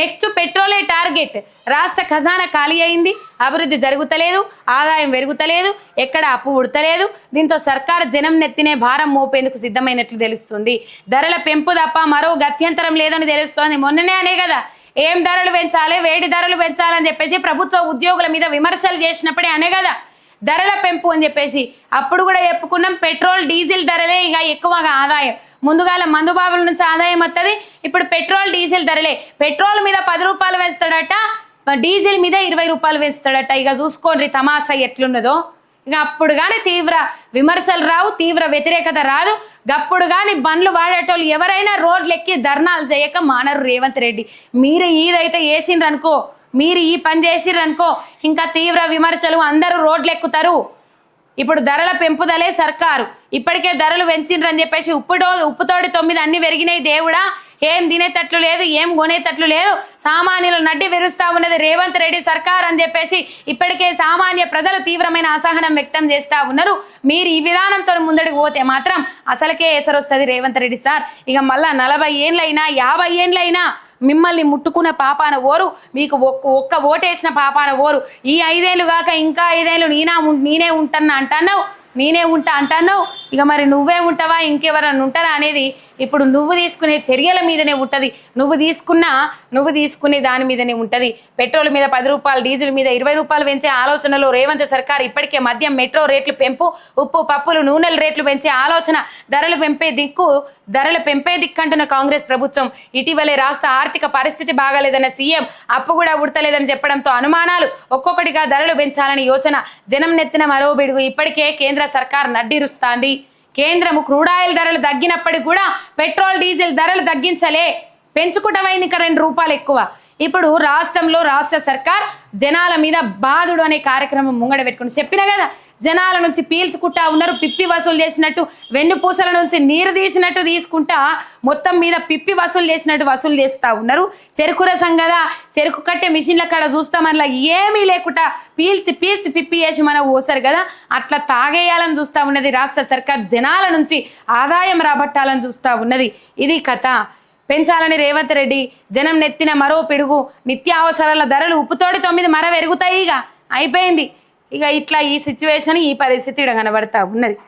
Next పెట్రోలే target రాష్ట్ర ఖజానా ఖాళీ అయింది అభివృద్ధి జరుగుతలేదు ఆదాయం పెరుగుతలేదు ఎక్కడ అప్పు ఉడతలేదు దీంతో సర్కారు జనం నెత్తినే భారం మోపేందుకు సిద్ధమైనట్లు తెలుస్తుంది. ధరల పెంపు తప్ప మరో గత్యంతరం లేదని తెలుస్తోంది. మొన్ననే అనే కదా ఏం ధరలు పెంచాలి వేడి ధరలు పెంచాలని చెప్పేసి ప్రభుత్వ ఉద్యోగుల మీద విమర్శలు చేసినప్పుడే అనే కదా ధరల పెంపు అని చెప్పేసి. అప్పుడు కూడా చెప్పుకున్నాం పెట్రోల్ డీజిల్ ధరలే ఇక ఎక్కువగా ఆదాయం. ముందుగాల మందుబాబుల నుంచి ఆదాయం వస్తుంది ఇప్పుడు పెట్రోల్ డీజిల్ ధరలే. పెట్రోల్ మీద పది రూపాయలు వేస్తాడట డీజిల్ మీద ఇరవై రూపాయలు వేస్తాడట. ఇక చూసుకోండి తమాషా ఎట్లున్నదో. ఇక అప్పుడు కానీ తీవ్ర విమర్శలు రావు తీవ్ర వ్యతిరేకత రాదు. గప్పుడు కానీ బండ్లు వాడేటోళ్ళు ఎవరైనా రోడ్లు ఎక్కి ధర్నాలు చేయక మానరు రేవంత్ రెడ్డి. మీరు ఈదైతే వేసిండ్రు అనుకో మీరు ఈ పని చేసిరనుకో అనుకో ఇంకా తీవ్ర విమర్శలు అందరూ రోడ్లు ఎక్కుతారు ఇప్పుడు ధరల పెంపుదలే సర్కారు. ఇప్పటికే ధరలు పెంచిండ్రని చెప్పేసి ఉప్పుటో ఉప్పుతోడి తొమ్మిది అన్ని పెరిగినాయి దేవుడా. ఏం తినేటట్లు లేదు ఏం కొనేటట్లు లేదు. సామాన్యులు నడ్డి విరుస్తా ఉన్నది రేవంత్ రెడ్డి సర్కార్ అని చెప్పేసి ఇప్పటికే సామాన్య ప్రజలు తీవ్రమైన అసహనం వ్యక్తం చేస్తూ ఉన్నారు. మీరు ఈ విధానంతో ముందడికి పోతే మాత్రం అసలుకే ఎసరొస్తుంది రేవంత్ రెడ్డి సార్. ఇక మళ్ళా నలభై ఏండ్లైనా యాభై ఏండ్లైనా మిమ్మల్ని ముట్టుకున్న పాపాన ఓరు మీకు ఒక్క ఒక్క ఓటేసిన పాపాన ఓరు. ఈ ఐదేళ్ళు కాక ఇంకా ఐదేళ్ళు నేనా ఉం- నేనే ఉంటాను అంటున్నావు? నేనే ఉంటా అంటున్నావు? ఇక మరి నువ్వే ఉంటావా? ఇంకెవరన్నా ఉంటారా అనేది ఇప్పుడు నువ్వు తీసుకునే చర్యల మీదనే ఉంటుంది. నువ్వు తీసుకున్న నువ్వు తీసుకునే దాని మీదనే ఉంటుంది. పెట్రోల్ మీద పది రూపాయలు డీజిల్ మీద ఇరవై రూపాయలు పెంచే ఆలోచనలో రేవంత్ సర్కార్ ఇప్పటికే మద్యం మెట్రో రేట్లు పెంపు ఉప్పు పప్పులు నూనెల రేట్లు పెంచే ఆలోచన ధరలు పెంపే దిక్కు ధరలు పెంపే దిక్కంటున్న కాంగ్రెస్ ప్రభుత్వం. ఇటీవలే రాష్ట్ర ఆర్థిక పరిస్థితి బాగాలేదన్న సీఎం అప్పు కూడా ఉడతలేదని చెప్పడంతో అనుమానాలు ఒక్కొక్కటిగా ధరలు పెంచాలని యోచన. జనం నెత్తిన మరో బిడుగు. ఇప్పటికే కేంద్ర సర్కార్ నడ్డిరుస్తాంది. కేంద్రము క్రూడాయిల్ ధరలు తగ్గినప్పటికీ కూడా పెట్రోల్ డీజిల్ ధరలు తగ్గించలే. పెంచుకుంటమైంది ఇంకా రెండు రూపాయలు ఎక్కువ. ఇప్పుడు రాష్ట్రంలో రాష్ట్ర సర్కార్ జనాల మీద బాధుడు అనే కార్యక్రమం ముంగడ పెట్టుకుని చెప్పిన కదా జనాల నుంచి పీల్చుకుంటా ఉన్నారు పిప్పి వసూలు చేసినట్టు వెన్నుపూసల నుంచి నీరు తీసినట్టు తీసుకుంటా మొత్తం మీద పిప్పి వసూలు చేసినట్టు వసూలు చేస్తా ఉన్నారు. చెరుకు రసం కదా చెరుకు కట్టే మిషన్ల కాడ చూస్తాం అట్లా ఏమీ లేకుండా పీల్చి పీల్చి పిప్పి చేసి మనం పోసారు కదా అట్లా తాగేయాలని చూస్తా ఉన్నది రాష్ట్ర సర్కార్. జనాల నుంచి ఆదాయం రాబట్టాలని చూస్తా ఉన్నది. ఇది కథ. పెంచాలని రేవంత్ రెడ్డి జనం నెత్తిన మరో పిడుగు నిత్యావసరాల ధరలు ఉప్పుతోటి తొమ్మిది మర పెరుగుతాయి ఇక. అయిపోయింది. ఇక ఇట్లా ఈ సిచ్యువేషన్ ఈ పరిస్థితి ఇక్కడ కనబడతా ఉన్నది.